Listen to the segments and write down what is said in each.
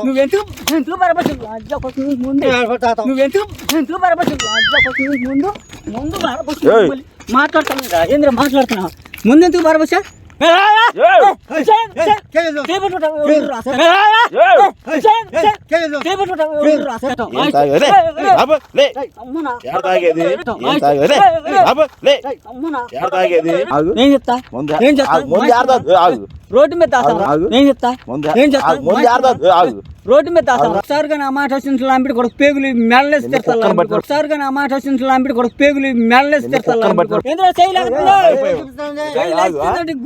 నువ్వెందుకు ఎందుకు బరబసి ముందు నువ్వెందుకు ఎందుకు బరబసి ముందు ముందు ఏయ్. మాట్లాడుతున్నా రాజేంద్ర మాట్లాడుతున్నా ముందెందుకు? ఆగు. ఏం చెప్తా రోడ్డు మీద. ఏం చెప్తా. ముందు ఏం చెప్తా. రోడ్డు మీద ఒకసారిగా నా మాట వచ్చిన లాంపిడి కొడుకు పేగులు మెడలేసి ఎందుకు పట్టుకో? ఒకసారిగా నా మాట వచ్చిన లాంపిడి కొడుకు పేగులు మెడలేసి ఎందుకు?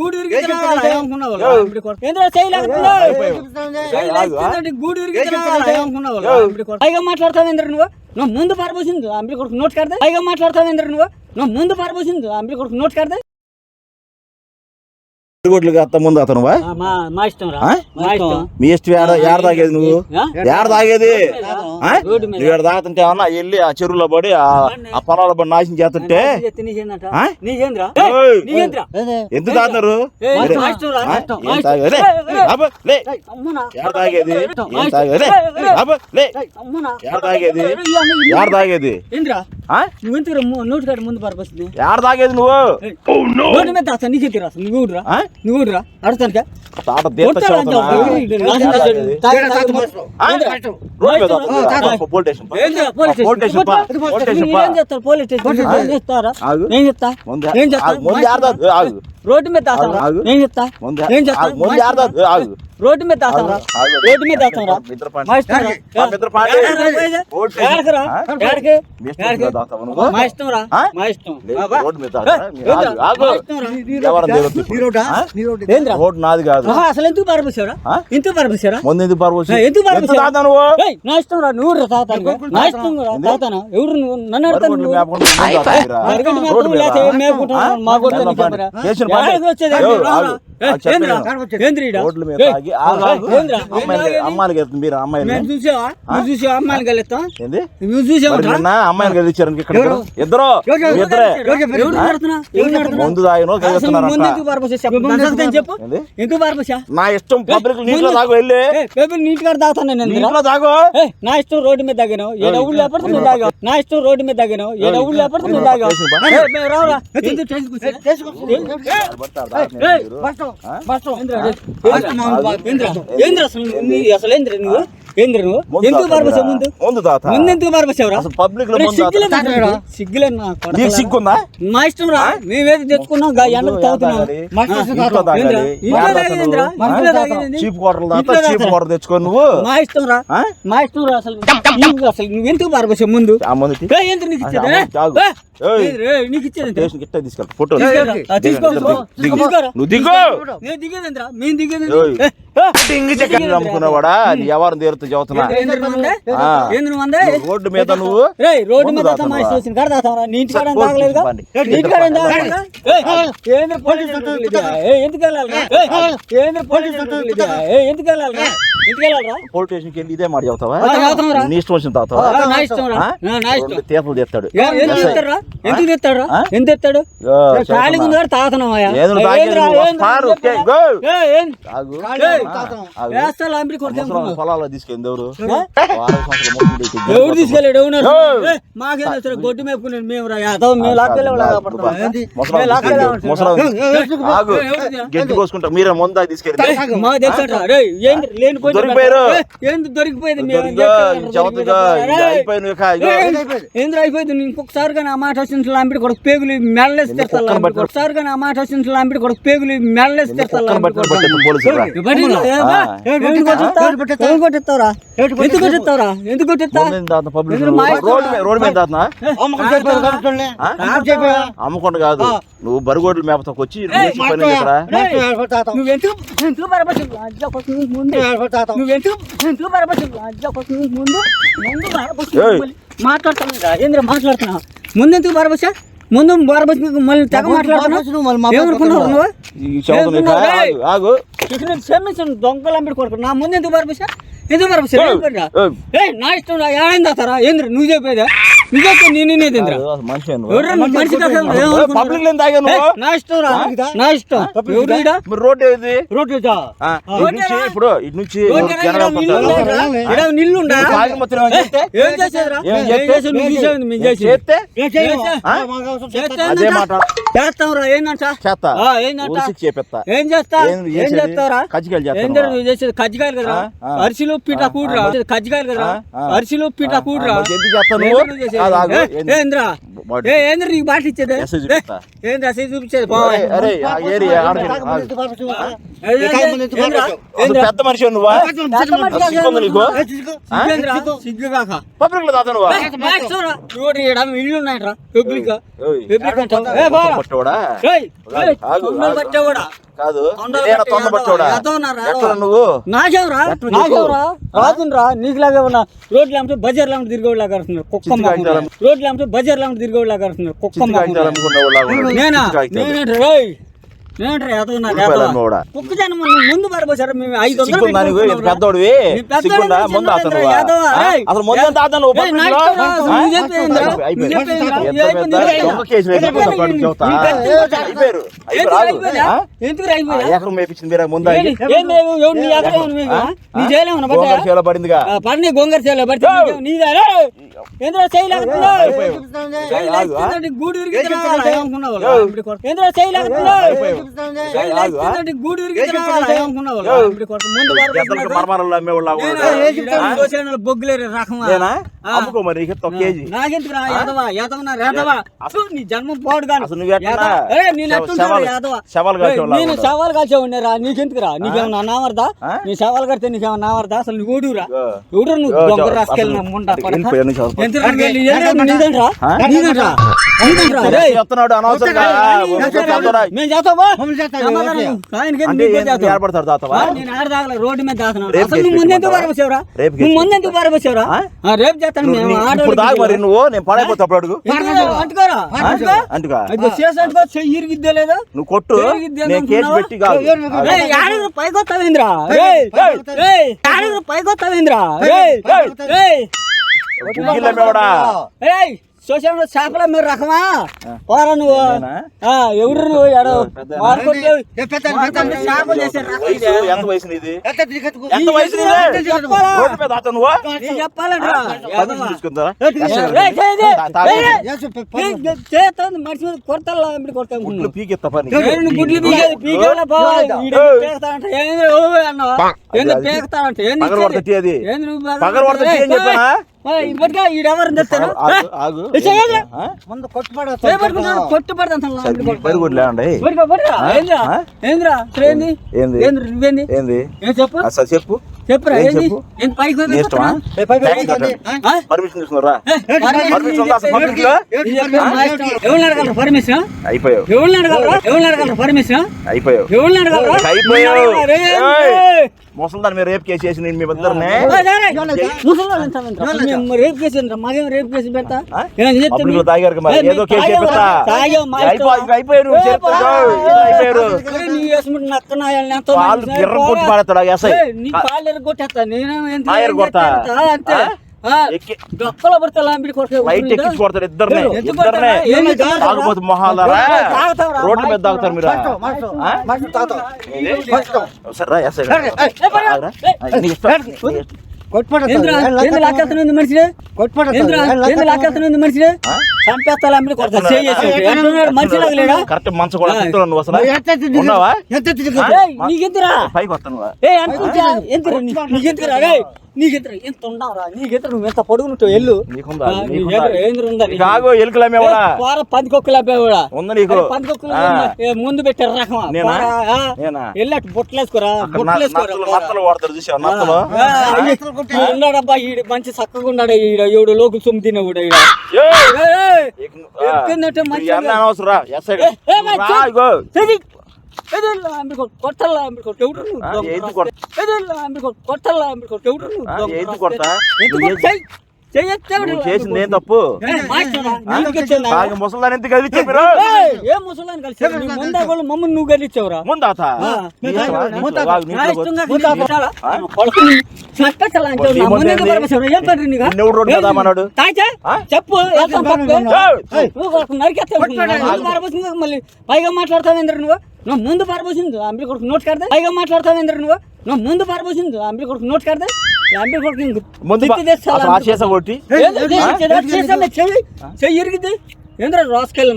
గూడు? గూడు ఏయ్. పైగా మాట్లాడతావు ఏంద్ర నువ్వు? నువ్వు ముందు పారబోసింది అంబడి కొడుకు నోట్ కడతా? పైగా మాట్లాడతావు ఏంద్ర నువ్వు? నువ్వు ముందు పారబోసింది అంబడి కొడుకు నోట్ కడతా? అత్త ముందు అతను? మా ఇష్టం ఏడ తాగేది నువ్వు? ఏడ తాగేది. నువ్వు ఏడ తాగుతుంటే ఏమన్నా వెళ్ళి ఆ చెరువులో పడి ఆ ఆ పొలాల పడి నాశనం చేస్తుంటే ఎందుకు తాగుతారు ఏయ్, మరి- మా ఇష్టం రా, ఆ? మా ఇష్టం, మా ఏం ఇష్టం. తాగేది? ఏయ్, ఏయ్. అబ్బో, లే. అమ్మునా. ఏడ తాగేది ఏం. తాగేది. ఏడ తాగేది ఏడ తాగేది? నువ్వు ఎందుకు నోటి కాడ ముందు పరపస్తుంది ఏడ తాగేది నువ్వు? రోడ్డు మీద నీకే నువ్వు ఊడురా? నువ్వు ఊడురా? ఆ? రోడ్డు మీద. ఏం చెప్తా ముందు ఏం చెప్తా రోడ్డు మీద? ఆగు. రోడ్డు మీద ఇష్టం రా. మా ఇష్టం రా? మా ఇష్టం. రోడ్డు నాది కాదు. ఆహా, అసలు ఎందుకు పారబోసారా ఆ? ఎందుకు పారబోసారా ముందు ఎందుకు పారవచ్చు ఆ, ఎందుకు పారబోసావు? తాగుతావు నువ్వు? ఏయ్, నా ఇష్టం రా. నువ్వు రా తాతాను నా ఇష్టం రా. తాతాను ఎవరు నువ్వు? నన్ను? మా వచ్చేది అమ్మాయిలు కదా మీరు అమ్మాయిలు మేము చూసావా చూసావా అమ్మాయిని కలుస్తాం ఏంది నువ్వు చూసావా కదా ఇచ్చారు ఇక్కడ ఇద్దరు ముందు తాగినో చెప్పు? ఎందుకు నా ఇష్టం పబ్లిక్ నీటిలో తాగు వెళ్ళి పేపర్ నీట్గా తాగుతాను నేను ఇందులో. నీటిలో తాగు ఏయ్, నా ఇష్టం రోడ్డు మీద ఏ ఊళ్ళు లేకపోతే నువ్వు తాగావు నా ఇష్టం రోడ్డు మీద తగ్గాను ఏ లేకపోతే నువ్వు తాగావు రావురా. ఏంద్రా, ఏంద్రా, ఏంద్రా అసలు నీ- అసలు ఏంద్రా నువ్వు ఏంద్రా నువ్వు ముందు ఎందుకు ముందు ముందు తాత ముందు ఎందుకు పారబోసావురా అసలు పబ్లిక్లో అరే, ముందు సిగ్గులే తాగుతావు. నాకు. సిగ్గులే నా కొడకలారా. నీకు సిగ్గుందా మా ఇష్టం రా మేమేది తెచ్చుకున్నాం గా ఎండకు ముందు తాగుతున్నాం తాగాలి. మా ఇంట్లో ఇష్టం తాగాలి. ఏంద్రా? ఇంట్లో ఏడ తాగేదేంద్రా? తాగుతావు? ఇంట్లో తాగేదేంది? చీప్ కూరలు తాత ఇంట్లో చీప్ తాగుతారా? కూర తెచ్చుకో నువ్వు మా ఇష్టం రా ఆ? మా ఇష్టం రా అసలు నువ్వు అసలు నువ్వు ఎందుకు పారబోసావు ముందు ఆ ముందు తీ. ఏయ్, ఎందుకు నీకు ఇచ్చేది గిట్ట తీసుకెళ్ళి ఫోటో. నువ్వు దిగు. నేను దిగేది ఏయ్. అమ్ముకున్నవాడా నీ ఎవరిని తీరుతూ చదువుతున్నా? రోడ్డు మీద నువ్వు రోడ్డు ముందు కాడ తాగుతావా? నీ ఇంటి కాడ కాడ ఏంద్ర పోలీస్ ఎందుకు ఏంద్ర పోలీస్? ఏయ్, ఎందుకు వెళ్ళాలిరా? వెళ్ళి ఇదే మాట. నీ ఇష్టం వచ్చిన తాగుతావా తెస్తాడు. ఎందుకు తెస్తాడు? ఎందుకు తెస్తాడు? ఖాళీగా ఉంది పొలాల్లో ఎవరు? ఎవరు తీసుకెళ్ళాడు? ఎవరు ఏయ్. మాకేం తెలుసు గొడ్డు మేపుకున్నాడు మేము గడ్డి కోసుకుంటా. మీరే ముందా తీసుకెళ్ళి. లేని దొరికిపోయారు. ఏంది దొరికిపోయింది ఇది అయిపోయింది ఇక, ఇగో. ఏంద్ర అయిపోయింది. ఇంకొకసారిగా నా మాట వచ్చిన లాంపిడి కొడుకు పేగులు మెడలేసి ఎందుకు తెస్తాను కుక్కను పట్టుకో? ఒకసారిగా నా మాట వచ్చిన లాంపిడి కొడుకు పేగులు మెడలేసి. ఎందుకు కొట్టిస్తావురా ఎందుకు కొట్టిస్తావురా ఎందుకు కొట్టిస్తా ముందు తాత పబ్లిక్ ఎదురు మా ఇష్టం. రోడ్డు మీద- రోడ్డు మీద తాతనా అమ్మకుండా కాదు. నువ్వు బరిగోడ్లు వచ్చి నువ్వు పని ఇక్కడ నువ్వెందుకు ఎందుకు ఎందుకు పరపసి ముందు ముందు పరపసి ఏయ్. మాట్లాడుతున్నా రాజేంద్ర మాట్లాడుతున్నా ముందు ఎందుకు పరపసా ముందు పరపసి మళ్ళీ తెగ మాట్లాడుతున్నావు. ఏమనుకున్నావు నువ్వు క్షమించండి దొంగలు అంబడి కొడుకు నా ముందు ఎందుకు పరపసా ఎందుకు. ఏ నా ఇష్టం రా ఏమైంది తారా ఏంద్ర నువ్వు చెప్పేదా? నిజంగా నేను నేనేంద్ర కాదు, అసలు మనిషి నువ్వు. ఎవరు మనిషి కాదు, ఏమనుకున్నావు? పబ్లిక్ లేని తాగా ఏయ్, నువ్వు నా ఇష్టం రా. నా ఇష్టం. ఎవరు ఈడ? మరి రోడ్డు ఏది? రోడ్డు ఇదా? ఆ, ఇటు నుంచి ఇప్పుడు ఇటు నుంచి నిల్లు? ఏం? చేసేది? చేస్తే? అదే? మాట. చేస్తాంరా ఏందంట? చేస్తా. ఆ, ఏందంట? చేపిస్తా. ఏం చేస్తా? ఏం? చేస్తారా కజ్జికాయలు జరుగుతుంది చేసేది? కజ్జికాయలు ఆ. అరిసిలో పీట కూడరా కజ్జికాయలు. అరిసిలో పీట కూడరా ఏంద్రా నువ్వు? నువ్వు? కాదు. ఏ, ఏంది? ఏంద్రా? బాడీ. ఏ ఏంద్ర నీకు బాట ఇచ్చేది. ఏంద్రా? అసలు చూపించేది? పెద్ద మనిషి నువ్వా? కాదు. పబ్లిక్లో నువ్వా? ఇల్లు ఉన్నాయంట్రా. పబ్లిక్. పబ్లిక్. పట్టోడా? కాదు తొందర యాదవ, పట్టోడా. నువ్వు? నాకేవరా ఎట్లా నీకు? నాకేవరా నీకులాగే ఉన్నా రోడ్లు బజార్లు అమ్మితే తిరిగేవాళ్ళగా కడుతున్నారు కుక్కమ్మ? రోడ్లు అమ్మితే బజార్లు అమ్మితే తిరిగేవాళ్ళగా కడుతున్నారు కుక్కమ్మ నేనా? రోయ్ కుక్క జనం ముందు పడబోసారు? మేము ఐదు వందలు. పెద్దోడివి? చిన్నోడు ముందు అతను. అసలు ముందు ఎంత అతను? ఎకరం మేపించింది మీరా? ముందు? చేలో పడిందిగా. పడిని గొంగర చేయలే పడితే నీదా? రే? ఏంద్రా చేయలేకపోతున్నా? అయిపోయావు. ఆగు, ఆ? గూడు విరిగి తినాలా? బొగ్గులేరు రకమా? అమ్ముకో మరి నీకు ఒక కేజీ. యాదవా యాదవా అసలు నీ జన్మం పోడు అసలు నువ్వు ఎట్లా? నేను యాదవ. శవాలు నీకేమన్నా నావర్దా? నీ సవాల్ కడితే నీకేమన్నా నావర్దా అసలు నువ్వు నువ్వు దొంగ రాసుకెళ్ళిన ముండ నీదంట్రా? నీదంట్రా? నీదంట్రా? మేము చేస్తావా ఏర్పడతారు తాతవా? ఆ, నేను ఆడ దాగల రోడ్డు మీద దాస్తున్నాను. అసలు నువ్వు ముందెందుకు పెట్టుకుంటావా? పారబోసావురా రేపు కేసు నువ్వు ముందెందుకు పారబోసావురా ఆ? ఆ, రేపు చేస్తాను నువ్వు మేము నీ- ఆడోళ్ళకి ఇప్పుడు దాకా మరి నువ్వు నేను పడైపోతా అప్పుడు అడుగు. ఎందుకు? అంటుకోరా అంటుకో అంటుగా? ఇదిగో చేసి అంటుకో చెయ్యి ఇరిగిద్దే లేదా? నువ్వు కొట్టు. నేను కేసు? పెట్టి కాదు. పైకొత్తావేంద్రా రేయ్, శ్మశానంలో చేపల మీరు రకమా? పోరా నువ్వు. ఎవరు నువ్వు? ఎడో పెద్దనా? వాడుకుంటే చేపలు చేసే రకం. వయసు ఇదే. ఎంత వయసు నీది? ఎంత వయసు నీకు నీది చెప్పాలా? రోడ్డు మీద తాత నువ్వు? నీకు చెప్పాలంట్రా పర్మిషన్ తీసుకుందా రేయ్, చేయి ఇది. తా- తా- రేయ్, రేయ్, చేస్తుంది మనిషి మీద కొడతాను గుడ్లు పీకెత్తా పగలు? ఇప్పటికే ఈడెవరు చెప్పు? అసలు చెప్పు. చెప్పురా ఏంది? పైకి? పర్మిషన్ తీసుకున్నారా. ఎవరిని అడగలరా పర్మిషన్ అయిపోయావు. ఎవరిని అడగలరా ఎవరిని అడగలరా పర్మిషన్ అయిపోయావు. ఎవరిని అడగలరా అయిపోయావు. ముసలిదాన్ని మీరు రేపు కేసు చేసి మీ ఇద్దరిని రేపు కేసు రేపు కేసు పెడతా తాగారు మరి. ఏదో కేసు? చేపిస్తా. అయిపోయారు అయిపోయారు. వాళ్ళు గిర్రం. కొట్టి పాడతాడు ఎస్ఐ. నేనేం ఎక్కి డొక్కలో పడితే లాంటి కొడుకు లైట్ కొడతారు ఇద్దరిని. ఇద్దరినే? తాగుబోతు మొహాలరా? రోడ్ల మీద తాగుతారు మీరు. సరే? ఏంది లాక్కెళ్తున్నావు? మనిషిని? చంపేస్తాలా అమ్మిడి కొడతా చేయేసి ఎట్లున్నాడు మనిషి లాగలేడా కరెక్ట్ మంచం కూడా కుట్టున్నావు నువ్వు అసలు? ఉన్నావా? ఏయ్, నీకెందురా పైకి వస్తాను ఏ అనుకుంటా ఎంతరా నీకెంతరా రే నీకెంతరా ఎంత నువ్వు ఎల్లు? కాగు ఎలుకలు అమ్మేవాడా? పందికొక్కులు ఉంది నీకు. పందికొక్కులు ముందు పెట్టారు రకమా? ఉన్నాడబ్బా ఈడు మంచి చక్కగా ఉన్నాడు ఈడ ఏడు లోకులు సొమ్ము తినేవాడు ఈడ. చేసింది ఏం తప్పు? ముసలాన్ని ఎందుకు కలిసి ఏ ముసలాన్ని కలిసి నీ ముందే వాళ్ళు మమ్మల్ని నువ్వు గెలిచావురా ముందాత? చెప్పు మళ్ళీ పైగా మాట్లాడతావేంద్ర నువ్వు? నువ్వు ముందు పారబోసింది అంబి కొడుకు నోట్ కడదా పైగా మాట్లాడతావేంద్ర నువ్వు? నువ్వు ముందు పారబోసింది అంబి కొడుకు నోట్ కడదా అంబి కొడుకు ముందు చెయ్యి రాసుకెళ్ళి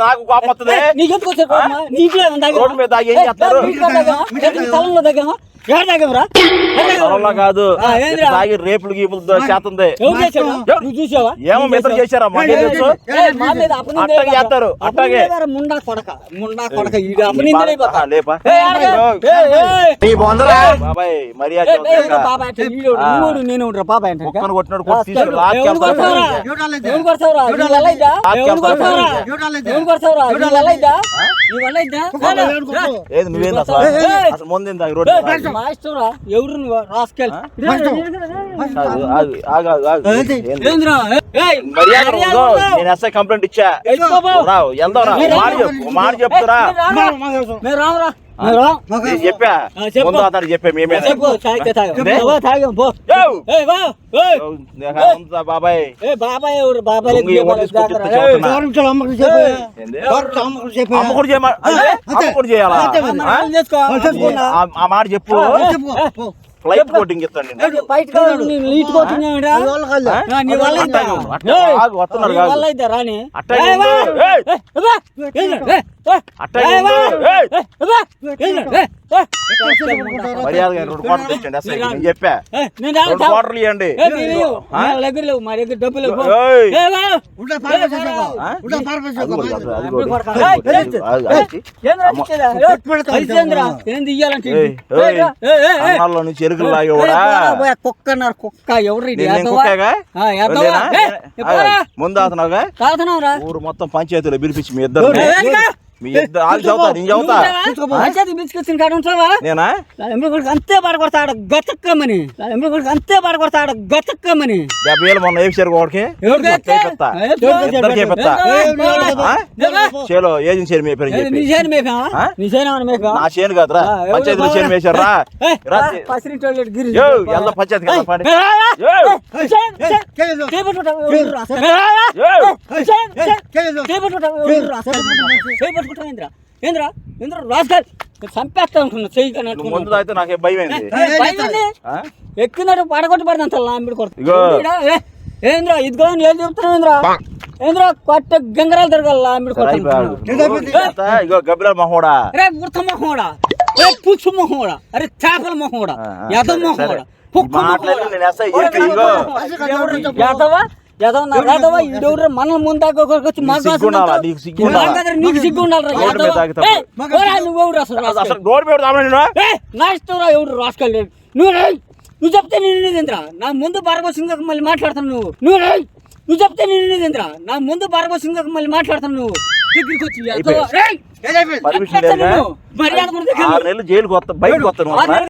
నాకు కోపం వస్తుంది. వచ్చే? నీకులే? రోడ్డు మీద ఏం చేస్తారు? స్థలంలో కాదు. ఆ, ఏందిరా? తాగి రేపులు గీపులు చేస్తుంది? ఏమో మిత్రులు చేశారా? అట్టాగే. చేస్తారు, ముండా కొడక కొడక. బాబాయ్ మర్యాద? నేను కొట్టినాడు కొట్టి తీసుకుని ఎవరు నువ్వు? నేను ఎస్ఐ కంప్లైంట్ ఇచ్చా. ఒక మాట చెప్తురా. చెప్పా. ముందు అతను మేమే బాబాయ్. బాబాయ్ బాబాయ్ ఆ? మాట చెప్పు. ఫ్లైట్ కోటింగ్ ఇస్తాను వస్తున్నారు చెప్పా. రెండు ఇవ్వండి. మా దగ్గర డబ్బులు కూడా? ఏంది ఇయ్యాలంటే నుంచి ఎరుకులు కుక్క ఎవరు. ముందు? ఊరు మొత్తం పంచాయతీలో పిలిపించి మీ ఇద్దరు? మీ ఇద్దరు ఆగి చదువుతా నేను చదువుతా నువ్వు పంచాయతీ బిస్కెట్స్ కాడ ఉంటావా నేనా ఎంబడి కొడుకు అంతే పడగొడతాడు గతక్కమని ఎంబడి కొడుకు అంతే పడగొడతాడు గతక్కమని డెబ్బై వేలు మొన్న వేసారు? ఏమా? చేలో ఏజెన్సీ నీ చేను మేపా? నీ చేను మేపా నా చేను కాదురా పంచాయతీలో? చేను రా వాళ్ళ గిరి. పంచాయతీ కదా పాడి. చేపట్టుకుంటావా ఏంద్రా? ఏంద్రా? ఏంద్రా? నేను చంపేస్తా ఉంటున్నా చెయ్యి తాగితే నాకే భయం? ఎక్కినాడు పడగొట్టి పడతాను తల నాంబిడి కొడుకు. ఏందిరా? ఇదిగో ఏం చెప్తున్నావు ఏంద్రా ఏంద్రా? కొట్ట గంగరాలు తిరగాల బాగు. కొడుకు. ఇగో గబ్బిలాల మహోడా. రే ఉడత మొహోడా. రే పుచ్చు మొహోడా. అరే చేపల మొహోడా. ఆ, ఎద సరే, మొహోడా. ఈడెవరు నీకు సిగ్గు. నువ్వు నా ఎవరు చెప్తే నేను నా ముందు బారబోసింగ్ మళ్ళీ మాట్లాడతాను నువ్వు. నువ్వు నువ్వు చెప్తే నేను నా ముందు బారబోసింగ్ మళ్ళీ మాట్లాడతాను నువ్వు. దగ్గరికి వచ్చి? మర్యాద జైలుకి వస్తా బయటకు వస్తాను